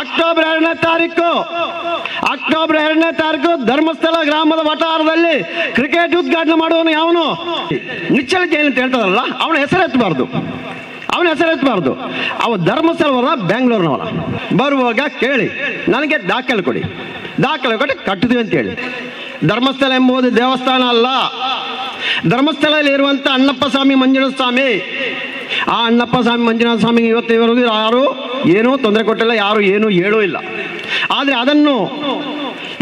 October ಎರಡನೇ ತಾರೀಕು. October ಎರಡನೇ ತಾರೀಕು ಧರ್ಮಸ್ಥಳ ಗ್ರಾಮದ ವಟಾರದಲ್ಲಿ ಕ್ರಿಕೆಟ್ ಉದ್ಘಾಟನೆ ಮಾಡುವವನು ಯಾವನು? ನಿಚ್ಚಳ ಜೈನ್ ಅಂತ ಹೇಳ್ತದಲ್ಲ ಅವನ ಹೆಸರು ಎತ್ತಬಾರ್ದು. ಅವನ ಹೆಸರು ಎತ್ತಬಾರ್ದು. ಅವ ಧರ್ಮಸ್ಥಳವರ ಬೆಂಗಳೂರಿನವರ ಬರುವಾಗ ಕೇಳಿ, ನನಗೆ ದಾಖಲೆ ಕೊಡಿ. ದಾಖಲೆ ಕೊಟ್ಟು ಕಟ್ಟಿದ್ವಿ ಅಂತೇಳಿ ಧರ್ಮಸ್ಥಳ ಎಂಬುದು ದೇವಸ್ಥಾನ ಅಲ್ಲ. ಧರ್ಮಸ್ಥಳದಲ್ಲಿ ಇರುವಂತ ಅಣ್ಣಪ್ಪ ಸ್ವಾಮಿ, ಮಂಜುನಾಥ ಸ್ವಾಮಿ ಆ ಅಣ್ಣಪ್ಪ ಸ್ವಾಮಿ, ಮಂಜುನಾಥ ಸ್ವಾಮಿಗೆ ಇವತ್ತು ಯಾರು? ಏನೂ ತೊಂದರೆ ಕೊಟ್ಟಿಲ್ಲ, ಯಾರು ಏನೂ ಹೇಳೂ ಇಲ್ಲ. ಆದರೆ ಅದನ್ನು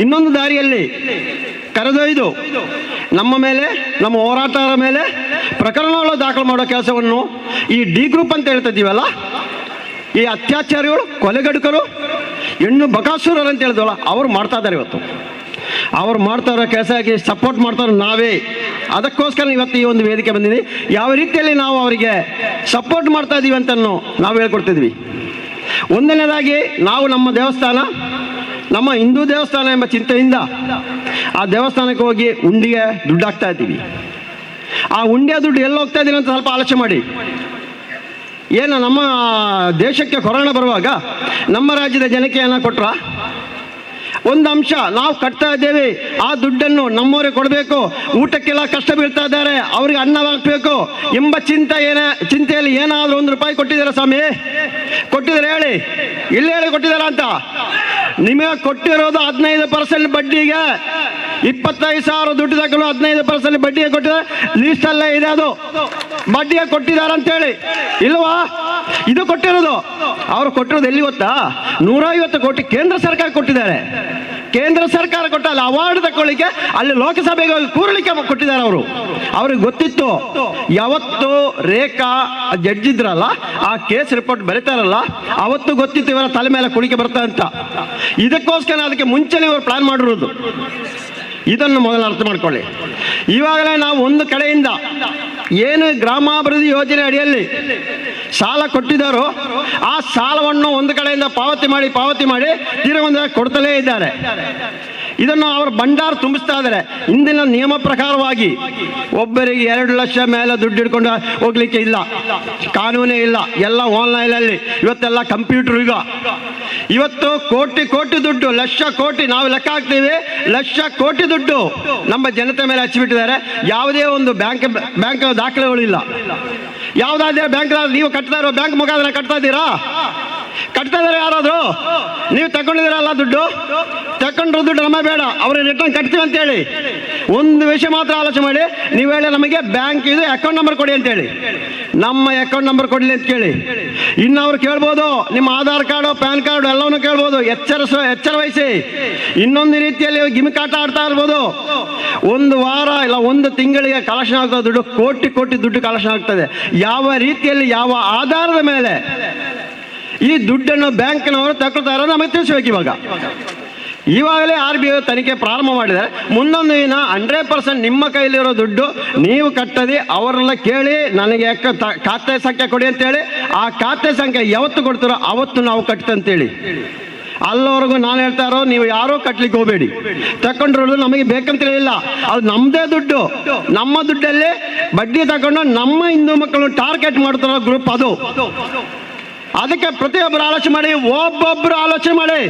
ಇನ್ನೊಂದು ದಾರಿಯಲ್ಲಿ ಕರೆದೊಯ್ದು ನಮ್ಮ ಮೇಲೆ, ನಮ್ಮ ಹೋರಾಟದ ಮೇಲೆ ಪ್ರಕರಣಗಳು ದಾಖಲು ಮಾಡೋ ಕೆಲಸವನ್ನು ಈ ಡಿ ಗ್ರೂಪ್ ಅಂತ ಹೇಳ್ತಾ ಇದ್ದೀವಲ್ಲ, ಈ ಅತ್ಯಾಚಾರಿಗಳು, ಕೊಲೆಗಡುಕರು, ಹೆಣ್ಣು ಬಕಾಸುರರು ಅಂತ ಹೇಳಿದ್ವಲ್ಲ ಅವ್ರು ಮಾಡ್ತಾ ಇದ್ದಾರೆ ಇವತ್ತು. ಅವ್ರು ಮಾಡ್ತಾ ಇರೋ ಕೆಲಸಕ್ಕೆ ಸಪೋರ್ಟ್ ಮಾಡ್ತಾರೆ ನಾವೇ. ಅದಕ್ಕೋಸ್ಕರ ಇವತ್ತು ಈ ಒಂದು ವೇದಿಕೆ ಬಂದಿದೆ. ಯಾವ ರೀತಿಯಲ್ಲಿ ನಾವು ಅವರಿಗೆ ಸಪೋರ್ಟ್ ಮಾಡ್ತಾ ಇದ್ದೀವಿ ಅಂತ ನಾವು ಹೇಳ್ಕೊಡ್ತಿದ್ವಿ. ಒಂದನೇದಾಗಿ ನಾವು ನಮ್ಮ ದೇವಸ್ಥಾನ, ನಮ್ಮ ಹಿಂದೂ ದೇವಸ್ಥಾನ ಎಂಬ ಚಿಂತೆಯಿಂದ ಆ ದೇವಸ್ಥಾನಕ್ಕೆ ಹೋಗಿ ಉಂಡಿಗೆ ದುಡ್ಡು ಹಾಕ್ತಾ ಇದ್ದೀವಿ. ಆ ಉಂಡಿಯ ದುಡ್ಡು ಎಲ್ಲಿ ಹೋಗ್ತಾ ಇದ್ದೀವಿ ಅಂತ ಸ್ವಲ್ಪ ಆಲೋಚನೆ ಮಾಡಿ. ಏನು ನಮ್ಮ ದೇಶಕ್ಕೆ ಕೊರೋನಾ ಬರುವಾಗ ನಮ್ಮ ರಾಜ್ಯದ ಜನಕ್ಕೆ ಏನ ಕೊಟ್ರ ಒಂದು ಅಂಶ ನಾವು ಕಟ್ತಾ ಇದ್ದೇವೆ. ಆ ದುಡ್ಡನ್ನು ನಮ್ಮವರಿಗೆ ಕೊಡಬೇಕು. ಊಟಕ್ಕೆಲ್ಲ ಕಷ್ಟ ಬೀಳ್ತಾ ಇದ್ದಾರೆ. ಅವ್ರಿಗೆ ಅನ್ನ ಹಾಕಬೇಕು. ಎಂಬ ಚಿಂತೆ ಏನ ಚಿಂತೆಯಲ್ಲಿ ಏನಾದರೂ ಒಂದು ರೂಪಾಯಿ ಕೊಟ್ಟಿದ್ದೀರಾ ಸ್ವಾಮಿ? ಕೊಟ್ಟಿದ್ದಾರೆ ಹೇಳಿ. ಇಲ್ಲಿ ಹೇಳಿ ಕೊಟ್ಟಿದ್ದಾರ ಅಂತ? ನಿಮಗೆ ಕೊಟ್ಟಿರೋದು ಹದಿನೈದು ಪರ್ಸೆಂಟ್ ಬಡ್ಡಿಗೆ ಇಪ್ಪತ್ತೈದು ಸಾವಿರ ದುಡ್ಡು ತಗೊಂಡು ಹದಿನೈದು ಪರ್ಸೆಂಟ್ ಬಡ್ಡಿಗೆ ಕೊಟ್ಟಿದ್ದಾರೆ. ಲೀಸ್ಟಲ್ಲೇ ಇದೆ ಅದು. ಬಡ್ಡಿಗೆ ಕೊಟ್ಟಿದ್ದಾರೆ ಅಂತೇಳಿ ಇಲ್ವಾ? ಇದು ಕೊಟ್ಟಿರೋದು. ಅವರು ಕೊಟ್ಟಿರೋದು ಎಲ್ಲಿ ಗೊತ್ತಾ? ನೂರೈವತ್ತು ಕೋಟಿ ಕೇಂದ್ರ ಸರ್ಕಾರ ಕೊಟ್ಟಿದ್ದಾರೆ. ಕೇಂದ್ರ ಸರ್ಕಾರ ಕೊಟ್ಟ ಅಲ್ಲಿ ಅವಾರ್ಡ್ ತಗೊಳ್ಳಿಕ್ಕೆ ಅಲ್ಲಿ ಲೋಕಸಭೆಗೆ ಕೂರಲಿಕ್ಕೆ ಕೊಟ್ಟಿದ್ದಾರೆ ಅವರು. ಅವ್ರಿಗೆ ಗೊತ್ತಿತ್ತು, ಯಾವತ್ತು ರೇಖಾ ಜಡ್ಜ್ ಇದ್ರಲ್ಲ, ಆ ಕೇಸ್ ರಿಪೋರ್ಟ್ ಬರೀತಾರಲ್ಲ ಅವತ್ತು ಗೊತ್ತಿತ್ತು ಇವರ ತಲೆ ಮೇಲೆ ಕುಳಿಕೆ ಬರ್ತಾ ಅಂತ. ಇದಕ್ಕೋಸ್ಕರ ಅದಕ್ಕೆ ಮುಂಚೆನೇ ಇವರು ಪ್ಲಾನ್ ಮಾಡಿರೋದು. ಇದನ್ನು ಮೊದಲು ಅರ್ಥ ಮಾಡ್ಕೊಳ್ಳಿ. ಇವಾಗಲೇ ನಾವು ಒಂದು ಕಡೆಯಿಂದ ಏನು ಗ್ರಾಮಾಭಿವೃದ್ಧಿ ಯೋಜನೆ ಅಡಿಯಲ್ಲಿ ಸಾಲ ಕೊಟ್ಟಿದ್ದಾರೋ. ಆ ಸಾಲವನ್ನು ಒಂದು ಕಡೆಯಿಂದ ಪಾವತಿ ಮಾಡಿ ಪಾವತಿ ಮಾಡಿ ತೀರ ಒಂದು ಕೊಡ್ತಲೇ ಇದ್ದಾರೆ. ಇದನ್ನು ಅವರು ಭಂಡಾರ ತುಂಬಿಸ್ತಾ ಇದ್ದಾರೆ. ಇಂದಿನ ನಿಯಮ ಪ್ರಕಾರವಾಗಿ ಒಬ್ಬರಿಗೆ ಎರಡು ಲಕ್ಷ ಮೇಲೆ ದುಡ್ಡು ಹಿಡ್ಕೊಂಡು ಹೋಗ್ಲಿಕ್ಕೆ ಇಲ್ಲ. ಕಾನೂನೇ ಇಲ್ಲ. ಎಲ್ಲ ಆನ್ಲೈನಲ್ಲಿ ಇವತ್ತೆಲ್ಲ ಕಂಪ್ಯೂಟರ್ ಯುಗ. ಇವತ್ತು ಕೋಟಿ ಕೋಟಿ ದುಡ್ಡು, ಲಕ್ಷ ಕೋಟಿ ನಾವು ಲೆಕ್ಕ ಹಾಕ್ತೀವಿ. ಲಕ್ಷ ಕೋಟಿ ದುಡ್ಡು ನಮ್ಮ ಜನತೆ ಮೇಲೆ ಹಚ್ಚಿಬಿಟ್ಟಿದ್ದಾರೆ. ಯಾವುದೇ ಒಂದು ಬ್ಯಾಂಕ್ ಬ್ಯಾಂಕ್ ದಾಖಲೆಗಳಿಲ್ಲ ಯಾವುದಾದ್ರೆ ಬ್ಯಾಂಕ್ ನೀವು ಕಟ್ತಾ ಇರೋ ಬ್ಯಾಂಕ್ ಮುಖಾಂತರ ಕಟ್ತಾ ಇದ್ದೀರಾ? ಕಟ್ತಾ ಇದಾರೆ ಯಾರಾದರೂ? ನೀವು ತಗೊಂಡಿದ್ದೀರಲ್ಲ ದುಡ್ಡು? ತಗೊಂಡ್ರು ದುಡ್ಡು ನಮ್ಮ ಬೇಡ ಅವ್ರಿಗೆ ರಿಟರ್ನ್ ಕಟ್ತೀವಿ ಅಂತೇಳಿ. ಒಂದು ವಿಷಯ ಮಾತ್ರ ಆಲೋಚನೆ ಮಾಡಿ, ನೀವು ಹೇಳಿ ನಮಗೆ ಬ್ಯಾಂಕ್ ಇದು ಅಕೌಂಟ್ ನಂಬರ್ ಕೊಡಿ ಅಂತೇಳಿ. ನಮ್ಮ ಅಕೌಂಟ್ ನಂಬರ್ ಕೊಡಲಿ ಅಂತ ಕೇಳಿ. ಇನ್ನು ಅವ್ರು ಕೇಳ್ಬೋದು, ನಿಮ್ಮ ಆಧಾರ್ ಕಾರ್ಡು, ಪ್ಯಾನ್ ಕಾರ್ಡು ಎಲ್ಲವನ್ನು ಕೇಳ್ಬೋದು ಎಚ್ಚರ ಎಚ್ಚರ ವಹಿಸಿ ಇನ್ನೊಂದು ರೀತಿಯಲ್ಲಿ ಗಿಮಿಕಾಟ ಆಡ್ತಾ ಇರ್ಬೋದು. ಒಂದು ವಾರ ಇಲ್ಲ, ಒಂದು ತಿಂಗಳಿಗೆ ಕಲೆಕ್ಷನ್ ಆಗ್ತದೆ ದುಡ್ಡು, ಕೋಟಿ ಕೋಟಿ ದುಡ್ಡು ಕಲೆಕ್ಷನ್ ಆಗ್ತದೆ. ಯಾವ ರೀತಿಯಲ್ಲಿ, ಯಾವ ಆಧಾರದ ಮೇಲೆ ಈ ದುಡ್ಡನ್ನು ಬ್ಯಾಂಕ್ನವರು ತಗೊಳ್ತಾರೋ ನಮಗೆ ತಿಳಿಸ್ಬೇಕು ಇವಾಗ. ಇವಾಗಲೇ ಆರ್ ಬಿ ಐ ತನಿಖೆ ಪ್ರಾರಂಭ ಮಾಡಿದರೆ ಮುಂದೊಂದು ದಿನ ಹಂಡ್ರೆಡ್ ಪರ್ಸೆಂಟ್ ನಿಮ್ಮ ಕೈಲಿರೋ ದುಡ್ಡು ನೀವು ಕಟ್ಟದಿ, ಅವರೆಲ್ಲ ಕೇಳಿ, ನನಗೆ ಖಾತೆ ಸಂಖ್ಯೆ ಕೊಡಿ ಅಂತೇಳಿ, ಆ ಖಾತೆ ಸಂಖ್ಯೆ ಯಾವತ್ತು ಕೊಡ್ತಾರೋ ಅವತ್ತು ನಾವು ಕಟ್ತಂತೇಳಿ ಅಲ್ಲವರೆಗೂ ನಾನು ಹೇಳ್ತಾ ಇರೋ ನೀವು ಯಾರೋ ಕಟ್ಲಿಕ್ಕೆ ಹೋಗಬೇಡಿ. ತಗೊಂಡ್ರು ನಮಗೆ ಬೇಕಂತ ಇಲ್ಲ. ಅದು ನಮ್ಮದೇ ದುಡ್ಡು. ನಮ್ಮ ದುಡ್ಡಲ್ಲಿ ಬಡ್ಡಿ ತಗೊಂಡು ನಮ್ಮ ಹಿಂದೂ ಮಕ್ಕಳು ಟಾರ್ಗೆಟ್ ಮಾಡ್ತಾರೋ ಗ್ರೂಪ್ ಅದು. ಅದಕ್ಕೆ ಪ್ರತಿಯೊಬ್ಬರು ಆಲೋಚನೆ ಮಾಡಿ ಒಬ್ಬೊಬ್ಬರು ಆಲೋಚನೆ ಮಾಡಿ.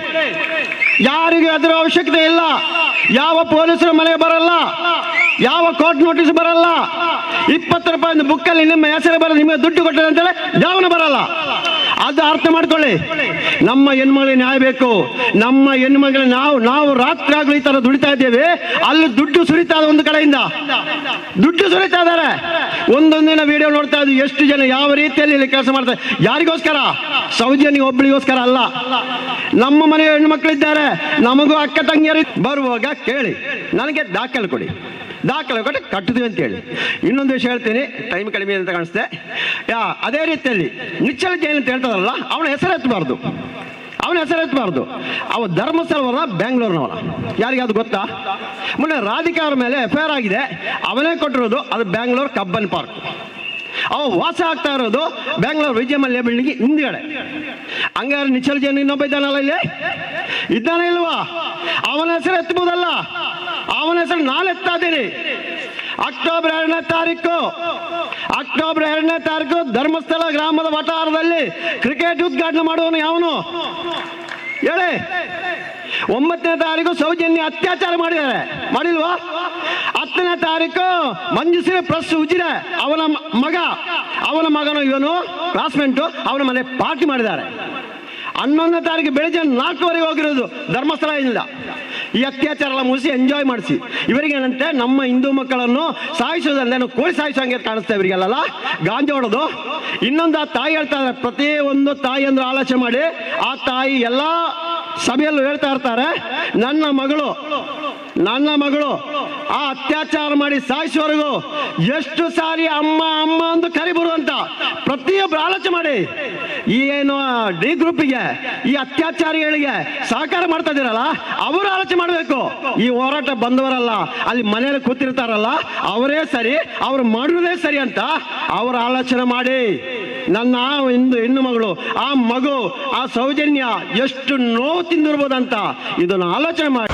ಯಾರಿಗೂ ಅದರ ಅವಶ್ಯಕತೆ ಇಲ್ಲ? ಯಾವ ಪೊಲೀಸರ ಮನೆಗೆ ಬರಲ್ಲ? ಯಾವ ಕೋರ್ಟ್ ನೋಟಿಸ್ ಬರಲ್ಲ? ಇಪ್ಪತ್ತು ರೂಪಾಯಿ ಬುಕ್ಕಲ್ಲಿ ನಿಮ್ಮ ಹೆಸರು ಬರಲ್ಲ, ನಿಮಗೆ ದುಡ್ಡು ಕೊಟ್ಟರೆ ಅಂತೇಳಿ ಜಾವನ ಬರಲ್ಲ. ಅದು ಅರ್ಥ ಮಾಡ್ಕೊಳ್ಳಿ. ನಮ್ಮ ಹೆಣ್ಮಗಳಿಗೆ ನ್ಯಾಯ ಬೇಕು. ನಮ್ಮ ಹೆಣ್ಮಗಳ ನಾವು ನಾವು ರಾತ್ರಿ ಆಗಲಿ ಈ ತರ ದುಡಿತಾ ಇದ್ದೇವೆ. ಅಲ್ಲಿ ದುಡ್ಡು ಸುರಿತಾ ಇದೆ ಒಂದು ಕಡೆಯಿಂದ. ದುಡ್ಡು ಸುರಿತಾ ಇದ್ದಾರೆ. ಒಂದೊಂದಿನ ವಿಡಿಯೋ ನೋಡ್ತಾ ಇದ್ವಿ ಎಷ್ಟು ಜನ ಯಾವ ರೀತಿಯಲ್ಲಿ ಇಲ್ಲಿ ಕೆಲಸ ಮಾಡ್ತಾರೆ. ಯಾರಿಗೋಸ್ಕರ? ಸೌಜನ್ಯ ಒಬ್ಬಳಿಗೋಸ್ಕರ ಅಲ್ಲ. ನಮ್ಮ ಮನೆಯ ಹೆಣ್ಮಕ್ಳಿದ್ದಾರೆ. ನಮಗೂ ಅಕ್ಕ ತಂಗಿಯರು ಬರುವಾಗ ಕೇಳಿ. ನನಗೆ ದಾಖಲೆ ಕೊಡಿ. ದಾಖಲೆ ಕೊಟ್ಟು ಕಟ್ಟಿದ್ವಿ ಅಂತೇಳಿ. ಇನ್ನೊಂದು ವಿಷಯ ಹೇಳ್ತೀನಿ ಟೈಮ್ ಕಡಿಮೆ ಅಂತ ಕಾಣಿಸ್ತೆ. ಯಾ, ಅದೇ ರೀತಿಯಲ್ಲಿ ನಿಚ್ಚಳ ಜೈನ್ ಅಂತ ಹೇಳ್ತಾರಲ್ಲ ಅವನ ಹೆಸರು ಎತ್ತಬಾರ್ದು. ಅವನ ಹೆಸರು ಎತ್ತಬಾರ್ದು. ಅವ ಧರ್ಮಸ್ಥಳವರ, ಬ್ಯಾಂಗ್ಳೂರ್ನವರ. ಅದು ಗೊತ್ತಾ? ಮೊನ್ನೆ ರಾಧಿಕಾ ಅವ್ರ ಮೇಲೆ ಎಫ್ ಆಗಿದೆ. ಅವನೇ ಕೊಟ್ಟಿರೋದು ಅದು ಬ್ಯಾಂಗ್ಳೂರ್ ಕಬ್ಬನ್ ಪಾರ್ಕ್. ಅವ ವಾಸ ಆಗ್ತಾ ಇರೋದು ಬೆಂಗಳೂರು ವಿಜಯ ಮಲ್ಯ ಬಿಲ್ಡಿಂಗ್ ಹಿಂದ್ಗಡೆ. ಹಂಗಾರೆ ನಿಚ್ಚಲ ಜನ ಇನ್ನೊಬ್ಬ ಇದ್ದಾನಲ್ಲ ಇಲ್ಲಿ? ಇದ್ದಾನೆ ಇಲ್ವಾ? ಅವನ ಹೆಸರು ಎತ್ತಬಹುದಲ್ಲ? ಅವನ ಹೆಸರು ನಾನು ಎತ್ತಾ ಇದ್ದೀನಿ. ಅಕ್ಟೋಬರ್ ಎರಡನೇ ತಾರೀಕು. ಅಕ್ಟೋಬರ್ ಎರಡನೇ ತಾರೀಕು ಧರ್ಮಸ್ಥಳ ಗ್ರಾಮದ ವಟಾರದಲ್ಲಿ ಕ್ರಿಕೆಟ್ ಉದ್ಘಾಟನೆ ಮಾಡುವನು ಯಾವನು? ಹೇಳಿ. ಒಂಬತ್ತನೇ ತಾರೀಕು ಸೌಜನ್ಯ ಅತ್ಯಾಚಾರ ಮಾಡಿದ್ದಾರೆ. ಮಾಡಿಲ್ವಾ? ಹತ್ತನೇ ತಾರೀಕು ಮಂಜುಶ್ರೀ ಪ್ಲಸ್ ಉಜಿರೆ, ಅವನ ಮಗ. ಅವನ ಮಗನು ಇವನು ಕ್ಲಾಸ್ಮೇಟು ಅವನ ಮನೆ ಪಾರ್ಟಿ ಮಾಡಿದ್ದಾರೆ. ಹನ್ನೊಂದನೇ ತಾರೀಕು ಬೆಳಿಗ್ಗೆ ನಾಲ್ಕುವರೆಗೆ ಹೋಗಿರೋದು ಧರ್ಮಸ್ಥಳದಿಂದ ಈ ಅತ್ಯಾಚಾರ ಮುಗಿಸಿ ಎಂಜಾಯ್ ಮಾಡಿಸಿ. ಇವರಿಗೆ ಏನಂತೆ? ನಮ್ಮ ಹಿಂದೂ ಮಕ್ಕಳನ್ನು ಸಾಯಿಸೋದಲ್ಲೇ ಕೋಳಿ ಸಾಯಿಸೋಂಗೆ ಕಾಣಿಸ್ತಾ ಇವರಿಗೆಲ್ಲ ಗಾಂಜಾ ಹೊಡೋದು. ಇನ್ನೊಂದು ಆ ತಾಯಿ ಹೇಳ್ತಾ ಇದ್ದಾರೆ. ಪ್ರತಿ ಒಂದು ತಾಯಿ ಅಂದ್ರೆ ಆಲೋಚನೆ ಮಾಡಿ ಆ ತಾಯಿ ಎಲ್ಲ ಸಭೆಯಲ್ಲೂ ಹೇಳ್ತಾ ಇರ್ತಾರೆ. ನನ್ನ ಮಗಳು ನನ್ನ ಮಗಳು ಆ ಅತ್ಯಾಚಾರ ಮಾಡಿ ಸಾಯಿಸುವವರೆಗೂ ಎಷ್ಟು ಸಾರಿ ಅಮ್ಮ ಅಮ್ಮ ಅಂತ ಕರಿಬರುವಂತ ಪ್ರತಿಯೊಬ್ಬರು ಆಲೋಚನೆ ಮಾಡಿ. ಈ ಏನು ಡಿ ಗ್ರೂಪಿಗೆ, ಈ ಅತ್ಯಾಚಾರಿಗಳಿಗೆ ಸಹಕಾರ ಮಾಡ್ತಾ ಇದ್ದೀರಲ್ಲ, ಅವರು ಆಲೋಚನೆ ಮಾಡಬೇಕು. ಈ ಹೋರಾಟ ಬಂದವರಲ್ಲ, ಅಲ್ಲಿ ಮನೆಯಲ್ಲಿ ಕೂತಿರ್ತಾರಲ್ಲ, ಅವರೇ ಸರಿ, ಅವ್ರು ಮಾಡುವುದೇ ಸರಿ ಅಂತ ಅವ್ರ ಆಲೋಚನೆ ಮಾಡಿ. ನನ್ನ ಹಿಂದು ಹೆಣ್ಣು ಮಗಳು, ಆ ಮಗು, ಆ ಸೌಜನ್ಯ ಎಷ್ಟು ನೋವು ತಿಂದಿರ್ಬೋದಂತ ಇದನ್ನು ಆಲೋಚನೆ ಮಾಡಿ.